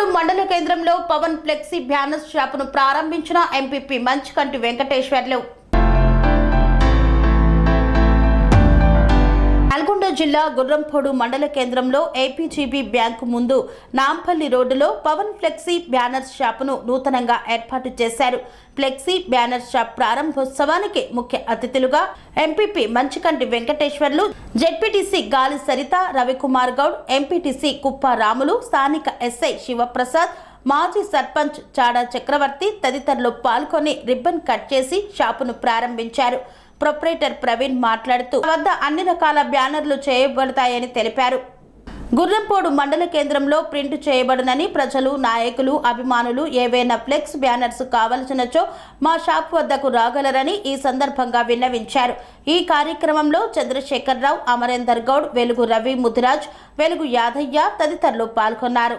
గుర్రంపోడు మండల కేంద్రంలో Pawan flexi banner షాపును ప్రారంభించిన ఎంపీపీ మంచికంటి వెంకటేశ్వర్లు. జిల్లా గుర్రంపోడు మండల కేంద్రంలో ఏపీజీబీ బ్యాంకు ముందు నాంపల్లి రోడ్డులో పవన్ ఫ్లెక్సీ బ్యానర్ షాపును నూతనంగా ఏర్పాటు చేశారు. ఫ్లెక్సీ బ్యానర్ షాప్ ప్రారంభోత్సవానికి ముఖ్య అతిథులుగా ఎంపీపీ మంచికంటి వెంకటేశ్వర్లు జెడ్పీటీసీ గాలి సరిత రవికుమార్ గౌడ్ ఎంపీటీసీ కుప్ప రాములు స్థానిక ఎస్ఐ శివప్రసాద్ మాజీ సర్పంచ్ చాడా చక్రవర్తి తదితరులు పాల్గొని రిబ్బన్ కట్ చేసి షాపును ప్రారంభించారు. ప్రొపరేటర్ ప్రవీణ్ మాట్లాడుతూ వద్ద అన్ని రకాల బ్యానర్లు చేయబడతాయని తెలిపారు. గుర్రంపోడు మండల కేంద్రంలో ప్రింట్ చేయబడనని ప్రజలు నాయకులు అభిమానులు ఏవైనా ఫ్లెక్స్ బ్యానర్స్ కావలసినచో మా షాప్ వద్దకు రాగలరని ఈ సందర్భంగా విన్నవించారు. ఈ కార్యక్రమంలో చంద్రశేఖరరావు అమరేందర్ గౌడ్ వెలుగు రవి ముదిరాజ్ వెలుగు యాదయ్య తదితరులు పాల్గొన్నారు.